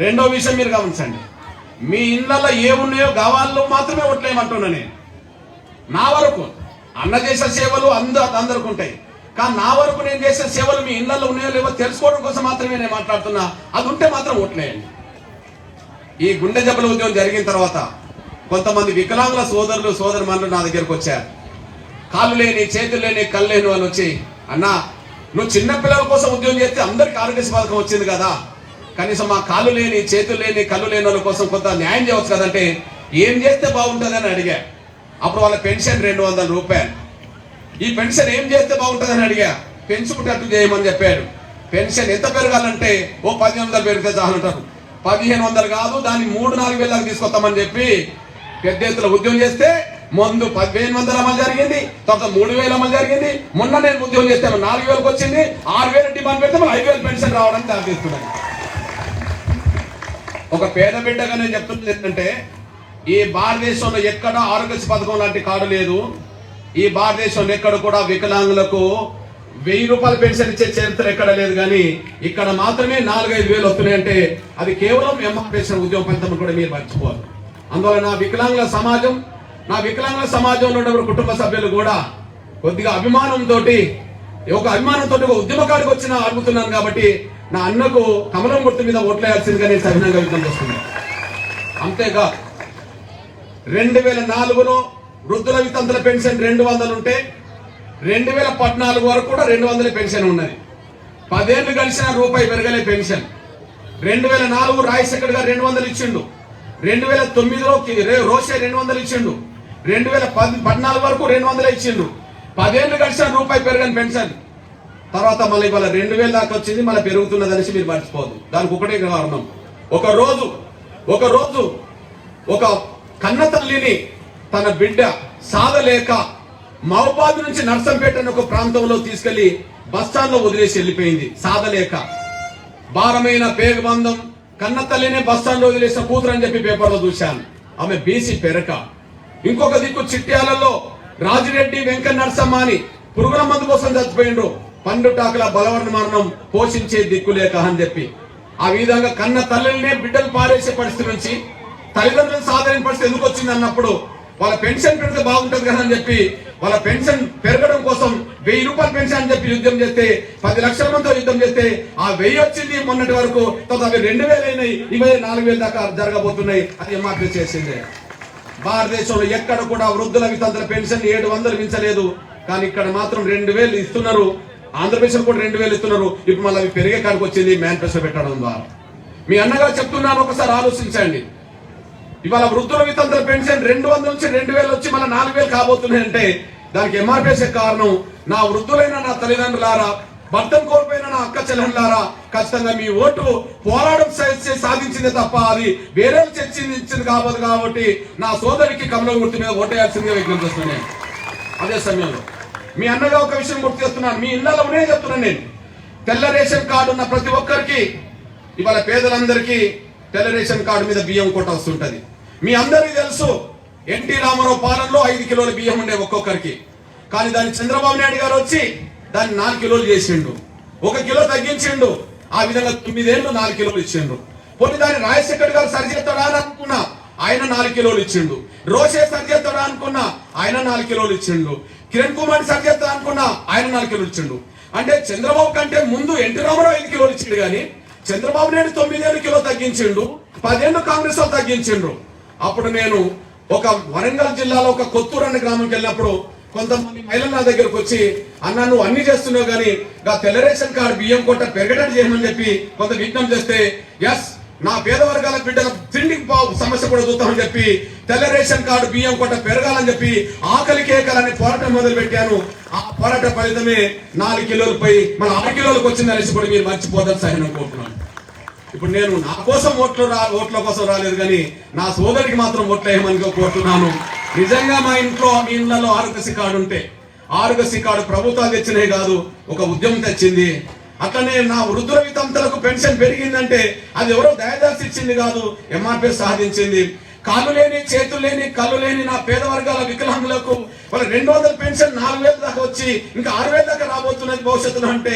రెండో విషయం మీరు గమనించండి. మీ ఇళ్ళల్లో ఏమున్నాయో గవాళ్ళు మాత్రమే ఓట్లేయమంటున్నా నేను. నా వరకు అన్న చేసే సేవలు అంద అందరికి ఉంటాయి. కానీ నా వరకు నేను చేసే సేవలు మీ ఇళ్ళల్లో ఉన్నాయో లేవో తెలుసుకోవడం కోసం మాత్రమే నేను మాట్లాడుతున్నా. అది ఉంటే మాత్రం ఓట్లేయండి. ఈ గుండె జబ్బుల ఉద్యోగం జరిగిన తర్వాత కొంతమంది వికలాంగుల సోదరులు సోదరుమణులు నా దగ్గరకు వచ్చారు. కాళ్ళు లేని చేతులు లేని కళ్ళు లేని వాళ్ళు వచ్చి అన్నా నువ్వు చిన్న పిల్లల కోసం ఉద్యోగం చేస్తే అందరికి ఆరోగ్య పథకం వచ్చింది కదా. కనీసం మా కాళ్ళు లేని చేతులు లేని కళ్ళు లేని వాళ్ళ కోసం కొంత న్యాయం చేయవచ్చు కదంటే ఏం చేస్తే బాగుంటుందని అడిగా. అప్పుడు వాళ్ళ పెన్షన్ రెండు వందల రూపాయలు. ఈ పెన్షన్ ఏం చేస్తే బాగుంటుందని అడిగా. పెంచుకుంటట్టు చేయమని చెప్పాడు. పెన్షన్ ఎంత పెరగాలంటే ఓ పదిహేను వందలు పెరిగితే చాలంటారు పదిహేను వందలు కాదు దాన్ని మూడు నాలుగు వేలకు తీసుకొస్తామని చెప్పి పెద్ద ఎత్తున ఉద్యోగం చేస్తే ముందు పదిహేను వందల అమలు జరిగింది తర్వాత మూడు వేలు అమలు జరిగింది. మొన్న నేను ఉద్యోగం చేస్తే నాలుగు వేలకు వచ్చింది ఆరు వేలు డిమాండ్ పెడితే ఐదు వేలు పెన్షన్ రావడానికి దారితీస్తున్నాయి ఒక పేద బిడ్డగా నేను చెప్తున్నది ఏంటంటే ఈ భారతదేశంలో ఎక్కడ ఆరోగ్యశ్రీ పథకం లాంటి కార్డు లేదు. ఈ భారతదేశంలో ఎక్కడ కూడా వికలాంగులకు వెయ్యి రూపాయల పెన్షన్ ఇచ్చే చరిత్ర ఎక్కడ లేదు. కానీ ఇక్కడ మాత్రమే నాలుగైదు వేలు వస్తున్నాయంటే అది కేవలం ఎంఆర్ పెన్షన్ ఉద్యోగ ఫలితం కూడా మీరు మర్చిపోవాలి అందువల్ల నా వికలాంగుల సమాజం నా వికలాంగుల సమాజంలో ఉన్న కుటుంబ సభ్యులు కూడా కొద్దిగా అభిమానంతో ఒక అభిమానంతో ఒక ఉద్యమకాడికి వచ్చిన అడుగుతున్నాను కాబట్టి నా అన్నకు కమలం గుర్తు మీద ఓట్లేయాల్సిందిగా నేను సవినంగా విజ్ఞప్తి చేస్తున్నాను అంతేగా రెండు వేల నాలుగులో వృద్ధుల వితంతుల పెన్షన్ రెండు వందలు ఉంటే రెండు వేల పద్నాలుగు వరకు కూడా రెండు వందల పెన్షన్ ఉన్నది. పదేళ్ళు గడిచిన రూపాయి పెరగలే పెన్షన్. రెండు వేల నాలుగు రాజశేఖర్ గారు రెండు వందలు ఇచ్చిండు. రెండు వేల తొమ్మిదిలో రోషే రెండు వందలు ఇచ్చిండు. రెండు వేల పద్ పద్నాలుగు వరకు రెండు వందలు ఇచ్చిండు. పదేళ్ళు గడిచిన రూపాయి పెరగని పెన్షన్. తర్వాత మళ్ళీ ఇవాళ రెండు వేల దాకా వచ్చింది మళ్ళీ పెరుగుతున్నది అనేసి మీరు మర్చిపోదు దానికి ఒకటే కారణం. ఒక రోజు ఒక రోజు ఒక కన్న తల్లిని తన బిడ్డ సాధలేక మహబాద్ నుంచి నర్సంపేట అనే ఒక ప్రాంతంలో తీసుకెళ్ళి బస్టాండ్లో వదిలేసి వెళ్ళిపోయింది. సాధలేక భారమైన పేగబంధం కన్న తల్లినే బస్టాండ్లో వదిలేసిన కూతురు అని చెప్పి పేపర్లో చూశాను. ఆమె బీసీ పెరక. ఇంకొక దిక్కు చిట్యాలలో రాజిరెడ్డి వెంకట నరసమ్మ అని పురుగుల మందు కోసం చచ్చిపోయిండ్రు. పండుటాకుల బలవర్ణ మరణం పోషించే దిక్కులేక అని చెప్పి. ఆ విధంగా కన్న తల్లినే బిడ్డలు పారేసే పరిస్థితి నుంచి తల్లిదండ్రులు సాధారణ పరిస్థితి ఎందుకు వచ్చింది అన్నప్పుడు వాళ్ళ పెన్షన్ పెడితే బాగుంటుంది కదా అని చెప్పి వాళ్ళ పెన్షన్ పెరగడం కోసం వెయ్యి రూపాయలు పెన్షన్ అని చెప్పి యుద్ధం చేస్తే పది లక్షల మందితో యుద్ధం చేస్తే ఆ వెయ్యి వచ్చింది మొన్నటి వరకు తర్వాత అవి రెండు వేలు అయినాయి ఇవే నాలుగు వేల దాకా జరగబోతున్నాయి అది ఎంఆర్పీ చేసిందే. భారతదేశంలో ఎక్కడ కూడా వృద్ధుల వితంతుల పెన్షన్ ఏడు వందలు మించలేదు. కానీ ఇక్కడ మాత్రం రెండు వేలు ఇస్తున్నారు. ఆంధ్రప్రదేశ్ కూడా రెండు వేలు ఇస్తున్నారు. ఇప్పుడు మళ్ళీ పెరిగే కాడికి వచ్చింది మేనిఫెస్టో పెట్టడం ద్వారా. మీ అన్నగారు చెప్తున్నాను ఒకసారి ఆలోచించండి. ఇవాళ వృద్ధుల వితంతుల పెన్షన్ రెండు వందల నుంచి రెండు వేలు వచ్చి మళ్ళీ నాలుగు వేలు కాబోతున్నాయి అంటే దానికి ఎంఆర్పిఎస్ కారణం నా వృద్ధులైన నా తల్లిదండ్రులారా భర్తను కోల్పోయిన నా అక్క చెల్లెళ్ళారా ఖచ్చితంగా మీ ఓటు పోరాటం చేసి సాధించిందే తప్ప అది వేరే చర్చించింది ఇచ్చింది కాబోదు కాబట్టి నా సోదరికి కమలం గుర్తు మీద ఓటేయాల్సిందిగా విజ్ఞప్తి చేస్తున్నాను అదే సమయంలో. మీ అన్నగా ఒక విషయం గుర్తు చేస్తున్నాను. మీ ఇళ్ళలో ఉన్నాయి చెప్తున్నాను నేను. తెల్ల రేషన్ కార్డు ఉన్న ప్రతి ఒక్కరికి ఇవాళ పేదలందరికీ తెల్ల రేషన్ కార్డు మీద బియ్యం కోట వస్తుంటది. మీ అందరికీ తెలుసు ఎన్టీ రామారావు పాలనలో ఐదు కిలోల బియ్యం ఉండే ఒక్కొక్కరికి. కానీ దాన్ని చంద్రబాబు నాయుడు గారు వచ్చి దాన్ని నాలుగు కిలోలు చేసిండు. ఒక కిలో తగ్గించిండు. ఆ విధంగా తొమ్మిదేళ్ళు నాలుగు కిలోలు ఇచ్చిండు పోనీ దాన్ని రాజశేఖర్ గారు సరిచేస్తాడా అని అనుకున్నా ఆయన నాలుగు కిలోలు ఇచ్చిండు. రోషే సరిచేస్తాడా అనుకున్నా ఆయన నాలుగు కిలోలు ఇచ్చిండు. కిరణ్ కుమార్ సరిచేస్తా అనుకున్నా ఆయన నాలుగు కిలోలు ఇచ్చిండు. అంటే చంద్రబాబు కంటే ముందు ఎన్టీ రామారావు ఐదు కిలోలు ఇచ్చిండు కానీ చంద్రబాబు నాయుడు తొమ్మిదేళ్ళు కిలో తగ్గించిండు పదేళ్ళు కాంగ్రెస్ వాళ్ళు తగ్గించిండ్రు. అప్పుడు నేను ఒక వరంగల్ జిల్లాలో ఒక కొత్తూరు అనే గ్రామంకి వెళ్ళినప్పుడు కొంతమంది మహిళలు నా దగ్గరకు వచ్చి అన్న నువ్వు అన్ని చేస్తున్నావు కానీ గా తెల్ల రేషన్ కార్డు బియ్యం కొట్ట పెరగడం చేయమని చెప్పి కొంత విజ్ఞప్తి చేస్తే ఎస్ నా పేద వర్గాల బిడ్డల తిండికి పావు సమస్య కూడా చూద్దామని చెప్పి తెల్ల రేషన్ కార్డు బియ్యం కొట్ట పెరగాలని చెప్పి ఆకలి కేకలని పోరాటం మొదలు పెట్టాను ఆ పోరాట ఫలితమే నాలుగు కిలోలు పై మన ఆరు కిలోలకు వచ్చింది అనేసి కూడా మీరు మర్చిపోదని సహనం అనుకుంటున్నాను ఇప్పుడు నేను నా కోసం ఓట్లు రా ఓట్ల కోసం రాలేదు కానీ నా సోదరికి మాత్రం ఓట్లు వేయమని కోరుతున్నాను. నిజంగా మా ఇంట్లో మీ ఇళ్ళలో ఆరోగ్యశ్రీ కార్డు ఉంటే ఆరోగ్యశ్రీ కార్డు ప్రభుత్వాలు తెచ్చినే కాదు ఒక ఉద్యమం తెచ్చింది. అట్లనే నా వృద్ధుల వితంతులకు పెన్షన్ పెరిగిందంటే అది ఎవరో దయదాసి ఇచ్చింది కాదు. ఎంఆర్పీ సాధించింది. కాళ్ళు లేని చేతులు లేని కళ్ళు లేని నా పేద వర్గాల వికలాంగులకు వాళ్ళ రెండు వందల పెన్షన్ నాలుగు వేల దాకా వచ్చి ఇంకా ఆరు వేల దాకా రాబోతున్నది భవిష్యత్తులో అంటే